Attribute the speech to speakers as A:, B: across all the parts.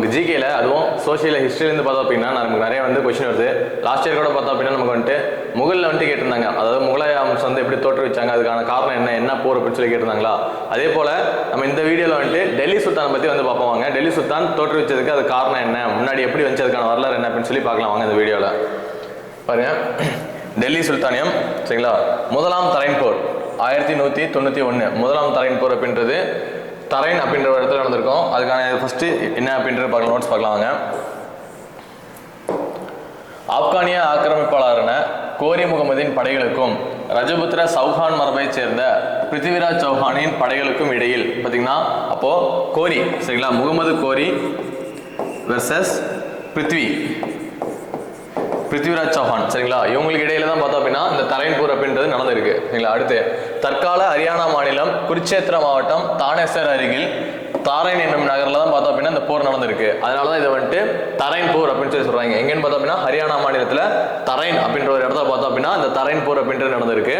A: நமக்கு ஜிகேல அதுவும் சோஷியல் ஹிஸ்ட்ரியிலேருந்து பார்த்தோம் அப்படின்னா நமக்கு நிறைய வந்து கொஸ்டின் வருது. லாஸ்ட் இயர் கூட பார்த்தோம் அப்படின்னா நமக்கு வந்துட்டு முகலில் வந்துட்டு கேட்டிருந்தாங்க. அதாவது முகலாய வம்சம் வந்து எப்படி தோற்றுவிச்சாங்க அதுக்கான காரணம் என்ன என்ன போர் அப்படின்னு சொல்லி கேட்டிருந்தாங்களா? அதே போல் நம்ம இந்த வீடியோவில் வந்துட்டு டெல்லி சுல்தானை பற்றி வந்து பார்ப்போம் வாங்க. டெல்லி சுல்தான் தோற்றுவிச்சதுக்கு அது காரணம் என்ன? முன்னாடி எப்படி வந்துச்சு அதுக்கான வரலாறு என்ன அப்படின்னு சொல்லி பார்க்கலாம் வாங்க இந்த வீடியோவில் பாருங்க. டெல்லி சுல்தானியம் சரிங்களா? முதலாம் தரைன் போர் ஆயிரத்தி நூற்றி தொண்ணூற்றி ஒன்று முதலாம் தரைன் போர் அப்படின்றது தரைன் அப்படின்ற ஒரு இடத்துல நடந்திருக்கும். அதுக்கான ஃபஸ்ட்டு என்ன அப்படின்றது பார்க்கலாம் நோட்ஸ் பார்க்கலாம் வாங்க. ஆப்கானிய ஆக்கிரமிப்பாளரான கோரி முகமதின் படைகளுக்கும் ரஜபுத்திர சௌஹான் மரபைச் சேர்ந்த பிருத்திவிராஜ் சௌஹானின் படைகளுக்கும் இடையில் பார்த்தீங்கன்னா அப்போ கோரி சரிங்களா? முகமது கோரி வெர்சஸ் பிருத்வி. பிருத்திவிராஜ் சௌஹான் சரிங்களா? இவங்களுக்கு இடையில தான் பார்த்தோம் அப்படின்னா இந்த தரைன்பூர் அப்படின்றது நடந்திருக்கு. சரிங்களா? அடுத்து தற்கால ஹரியானா மாநிலம் குருச்சேத்திர மாவட்டம் தானேசர் அருகில் தாரைன் என்னும் நகரில் தான் பார்த்தோம் அப்படின்னா இந்த போர் நடந்திருக்கு. அதனால தான் இதை வந்துட்டு தரைன் போர் அப்படின்னு சொல்லி சொல்கிறாங்க எங்கேன்னு பார்த்தோம் அப்படின்னா ஹரியானா மாநிலத்தில் தரைன் அப்படின்ற ஒரு இடத்துல பார்த்தோம் அப்படின்னா இந்த தரைன் போர் அப்படின்றது நடந்திருக்கு.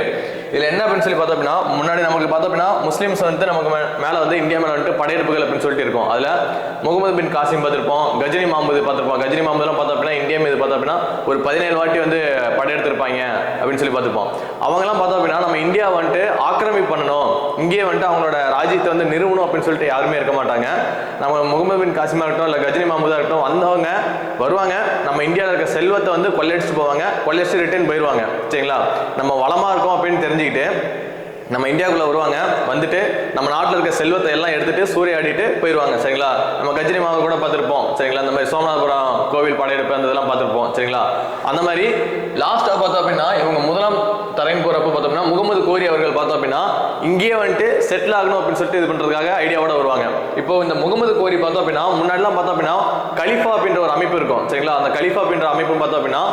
A: இதில் என்ன அப்படின்னு சொல்லி பார்த்தோம் அப்படின்னா முன்னாடி நமக்கு பார்த்தோம் அப்படின்னா முஸ்லீம்ஸ் வந்து நமக்கு மே- வந்து இந்தியா மேலே வந்துட்டு படையெடுப்புகள் அப்படின்னு சொல்லிட்டு இருக்கும். அதில் முகமது பின் காசிம் பார்த்திருப்போம் கஜினி மாமது பார்த்திருப்போம். கஜினி மாமதுலாம் பார்த்தோம் அப்படின்னா இது பார்த்தோம் அப்படின்னா ஒரு பதினேழு வாட்டி வந்து படையெடுத்திருப்பாங்க அப்படின்னு சொல்லி பார்த்துப்போம். அவங்கெல்லாம் பார்த்தோம் அப்படின்னா நம்ம இந்தியா வந்துட்டு ஆக்கிரமி பண்ணணும். இங்கேயே வந்துட்டு அவங்களோட ராஜ்யத்தை வந்து நிறுவனம் அப்படின்னு சொல்லிட்டு யாருமே இருக்க மாட்டாங்க. நம்ம முகமது பின் காசிமா இருக்கட்டும் இல்லை கஜினி மாமூதா இருக்கட்டும் வந்தவங்க வருவாங்க. நம்ம இந்தியாவில் இருக்க செல்வத்தை வந்து கொள்ளையடிச்சு போவாங்க. கொள்ளையடிச்சு ரிட்டர்ன் போயிடுவாங்க சரிங்களா? நம்ம வளமா இருக்கோம் அப்படின்னு தெரிஞ்சுக்கிட்டு நம்ம இந்தியாவுக்குள்ள வருவாங்க. வந்துட்டு நம்ம நாட்டில் இருக்க செல்வத்தை எல்லாம் எடுத்துட்டு சூறையாடிட்டு போயிடுவாங்க சரிங்களா? நம்ம கஜினி மாவை கூட பார்த்துருப்போம். சரிங்களா? இந்த மாதிரி சோமநாதபுரம் கோவில் படையெடுப்பு அந்த இதெல்லாம் பார்த்துருப்போம். சரிங்களா? அந்த மாதிரி லாஸ்ட்டாக பார்த்தோம் அப்படின்னா இவங்க முதலாம் தரைன் போகிறப்ப பார்த்தோம் அப்படின்னா முகமது கோரி அவர்கள் பார்த்தோம் அப்படின்னா இங்கேயே வந்துட்டு செட்டில் ஆகணும் அப்படின்னு சொல்லிட்டு இது பண்ணுறதுக்காக ஐடியாவோட வருவாங்க. இப்போ இந்த முகமது கோரி பார்த்தோம் அப்படின்னா முன்னாடிலாம் பார்த்தோம் அப்படின்னா கலிஃபா அப்படின்ற ஒரு அமைப்பு இருக்கும். சரிங்களா? அந்த கலிஃபா அப்படின்ற அமைப்பு பார்த்தோம் அப்படின்னா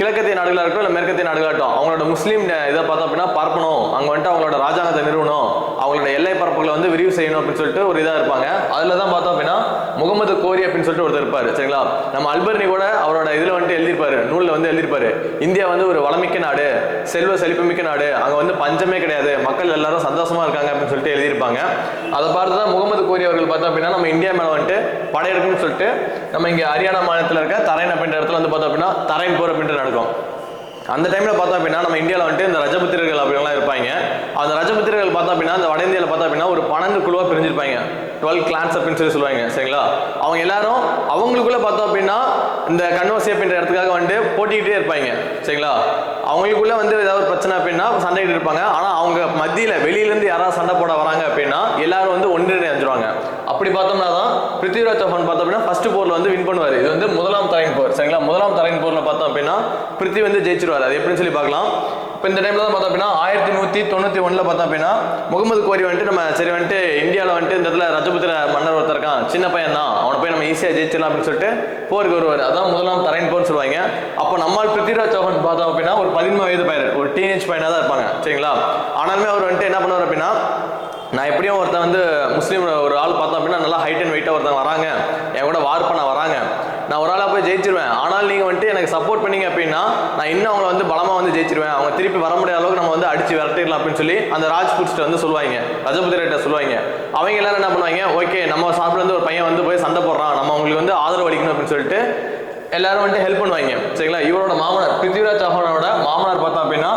A: கிழக்கத்திய நாடுகளாக இருக்கட்டும் இல்லை மேற்கத்திய நாடுகளாகட்டும் அவங்களோட முஸ்லீம் இதை பார்த்தோம் அப்படின்னா பரப்பணும். அங்கே வந்துட்டு அவங்களோட ராஜாங்கத்தை நிறுவனம் அவங்களோட எல்லை பரப்புகளை வந்து விரிவு செய்யணும் அப்படின்னு சொல்லிட்டு ஒரு இதாக இருப்பாங்க. அதில் தான் பார்த்தோம் அப்படின்னா முகமது கோரி அப்படின்னு சொல்லிட்டு ஒருத்தர் இருப்பார் சரிங்களா? நம்ம அல்பர்னி கூட அவரோட இதில் வந்துட்டு எழுதியிருப்பாரு நூலில் வந்து எழுதியிருப்பாரு. இந்தியா வந்து ஒரு வளமிக்க நாடு செல்வ செழிப்புமிக்க நாடு அங்கே வந்து பஞ்சமே கிடையாது மக்கள் எல்லாரும் சந்தோஷமாக இருக்காங்க அப்படின்னு சொல்லிட்டு எழுதியிருப்பாங்க. அதை பார்த்து தான் முகமது கோரி அவர்கள் பார்த்தோம் அப்படின்னா நம்ம இந்தியா மேலே வந்துட்டு படையெடுக்குன்னு சொல்லிட்டு நம்ம இங்கே ஹரியானா மாநிலத்தில் இருக்க தரைன் அப்படின்ற இடத்துல வந்து பார்த்தோம் அப்படின்னா தரைன் போர் அப்படின்ட்டு நடக்கும் அந்த டைம்ல பார்த்தோம் அப்படின்னா நம்ம இந்தியாவில் வந்துட்டு இந்த ரஜபுத்திரர்கள் அப்படிலாம் இருப்பாங்க. அந்த ரஜபுத்திரர்கள் பார்த்தோம் அப்படின்னா அந்த வட இந்தியாவில் பார்த்தோம் அப்படின்னா ஒரு பன்னெண்டு குழுவாக பிரிஞ்சிருப்பாங்க. டுவெல் கிளான்ஸ் அப்படின்னு சொல்லி சொல்லுவாங்க சரிங்களா? அவங்க எல்லாரும் அவங்களுக்குள்ள பார்த்தோம் அப்படின்னா இந்த கன்வர்சி அப்படின்ற இடத்துக்காக வந்துட்டு போட்டிக்கிட்டே இருப்பாங்க சரிங்களா? அவங்களுக்குள்ள வந்து ஏதாவது ஒரு பிரச்சனை அப்படின்னா சண்டைகிட்டு இருப்பாங்க. ஆனால் அவங்க மத்தியில் வெளியிலேருந்து யாராவது சண்டை போட வராங்க அப்படின்னா எல்லாரும் வந்து ஒன்றிணைஞ்சிருவாங்க அப்படி பார்த்தோம்னா தான் பிருத்திவிராஜ் சௌஹான் பார்த்தோம் அப்படின்னா ஃபர்ஸ்ட் போரில் வந்து வின் பண்ணுவார். இது வந்து முதலாம் தரையின் போர் சரிங்களா? முதலாம் தரையின் போரில் பார்த்தோம் அப்படின்னா பிருத்தி வந்து ஜெயிச்சிருவார். அது எப்படின்னு சொல்லி பார்க்கலாம். இப்போ இந்த டைம்ல தான் பார்த்தோம் அப்படின்னா ஆயிரத்தி நூற்றி தொண்ணூற்றி ஒன்றில் பார்த்தோம் அப்படின்னா முகமது கோரி வந்துட்டு நம்ம சரி வந்துட்டு இந்தியாவில் வந்துட்டு இந்த இடத்துல ரஜபுத்திர மன்னர் ஒருத்தர் இருக்கான். சின்ன பையன் தான். அவனை போய் நம்ம ஈஸியாக ஜெயிச்சிடலாம் அப்படின்னு சொல்லிட்டு போருக்கு வருவார். அதான் முதலாம் தரையின் போர்னு சொல்லுவாங்க. அப்போ நம்மால் பிருத்திவிராஜ் சௌஹான் பார்த்தோம் அப்படின்னா ஒரு பதிமூணு வயது பையன் ஒரு டீனேஜ் பையனாக தான் இருப்பாங்க. சரிங்களா? ஆனாலுமே அவர் வந்துட்டு என்ன பண்ணுவார் அப்படின்னா நான் எப்படியும் ஒருத்தன் வந்து முஸ்லீம் ஒரு ஆள் பார்த்தோம் அப்படின்னா நல்லா ஹைட் அண்ட் வெயிட்டாக ஒருத்தன் வராங்க. என் கூட வார் பண்ண வராங்க. நான் ஒரு ஆளாக போய் ஜெயிச்சிருவேன். ஆனால் நீங்கள் வந்துட்டு எனக்கு சப்போர்ட் பண்ணீங்க அப்படின்னா நான் இன்னும் அவங்கள வந்து பலமாக வந்து ஜெயிச்சிருவேன். அவங்க திருப்பி வர முடியாத அளவுக்கு நம்ம வந்து அடிச்சு விரட்டிடலாம் அப்படின்னு சொல்லி அந்த ராஜ்புட்ஸ்ட்டு வந்து சொல்லுவாங்க. ரஜபுத்திரட்ட சொல்லுவாங்க. அவங்க எல்லாரும் என்ன பண்ணுவாங்க? ஓகே நம்ம சாப்பிட்லேருந்து ஒரு பையன் வந்து போய் சண்டை போடுறான். நம்ம அவங்களுக்கு வந்து ஆதரவு அளிக்கணும் அப்படின்னு சொல்லிட்டு எல்லாரும் வந்துட்டு ஹெல்ப் பண்ணுவாங்க. சரிங்களா? இவரோட மாமனார் பிருத்திவிராஜ் சௌஹானோட மாமனார் பார்த்தோம் அப்படின்னா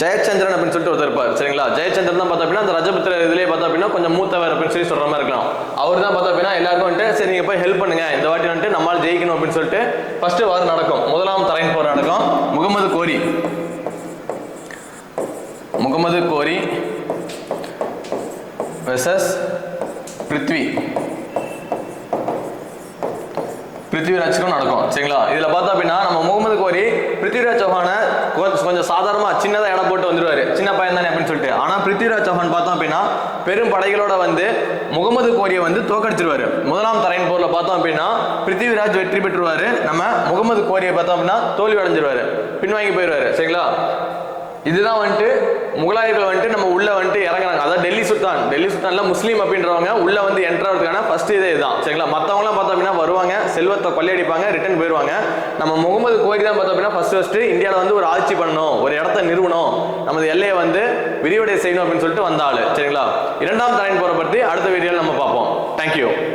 A: ஜெயச்சந்திரன் அப்படின்னு சொல்லிட்டு ஒருத்தர் இருப்பார் சரிங்களா? ஜெயச்சந்திரன் தான் பார்த்தா அப்படின்னா அந்த ரஜபுத்திர இதுலேயே பார்த்தா அப்படின்னா கொஞ்சம் மூத்தவர் அப்படின்னு சொல்லி சொல்ற மாதிரி இருக்கலாம். அவர் தான் பார்த்தா அப்படின்னா எல்லாருக்கும் வந்துட்டு சரி நீங்கள் போய் ஹெல்ப் பண்ணுங்க. இந்த வாட்டி வந்துட்டு நம்மளால் ஜெயிக்கணும் அப்படின்னு சொல்லிட்டு ஃபர்ஸ்ட் வார் நடக்கும். முதலாம் தரையின் போர் நடக்கும். முகமது கோரி. முகமது கோரி வெர்சஸ் பிருத்வி. பிருத்திவிராஜ்க்கும் நடக்கும். சரிங்களா? இதுல பார்த்தா அப்படின்னா நம்ம முகமது கோரி பிருத்திவிராஜ் சௌஹானை கொஞ்சம் கொஞ்சம் சாதாரணமா சின்னதா இடம் போட்டு வந்துருவாரு. சின்ன பையன் தானே அப்படின்னு சொல்லிட்டு. ஆனா பிருத்திவிராஜ் சௌஹான் பார்த்தோம் அப்படின்னா பெரும் படைகளோட வந்து முகமது கோரியை வந்து தோக்கடிச்சிருவாரு முதலாம் தரையின் போர்ல பார்த்தோம் அப்படின்னா பிருத்திவிராஜ் வெற்றி பெற்றுருவார் நம்ம முகமது கோரியை பார்த்தோம் அப்படின்னா தோல்வி அடைஞ்சிருவாரு. பின்வாங்கி போயிடுவாரு சரிங்களா? இதுதான் வந்துட்டு முகலாயர்கள் வந்துட்டு நம்ம உள்ள வந்துட்டு இறங்குறாங்க. அதாவது டெல்லி சுல்தான். டெல்லி சுல்தான்ல முஸ்லீம் அப்படின்றவங்க உள்ள வந்து என்ட்ரு ஆகிறதுக்கான ஃபர்ஸ்ட் இதே இதுதான். சரிங்களா? மற்றவங்களாம் பார்த்தோம் அப்படின்னா வருவாங்க. செல்வத்தை கொள்ளையடிப்பாங்க ரிட்டர்ன் போயிடுவாங்க நம்ம முகமது கோரி தான் பார்த்தோம் அப்படின்னா ஃபர்ஸ்ட் ஃபர்ஸ்ட் இந்தியாவில் வந்து ஒரு ஆட்சி பண்ணணும் ஒரு இடத்த நிறுவனம் நமது எல்லையை வந்து விரிவடை செய்யணும் அப்படின்னு சொல்லிட்டு வந்த சரிங்களா? இரண்டாம் தலைன் போற பற்றி அடுத்த வீடியோவில் நம்ம பார்ப்போம். தேங்க்யூ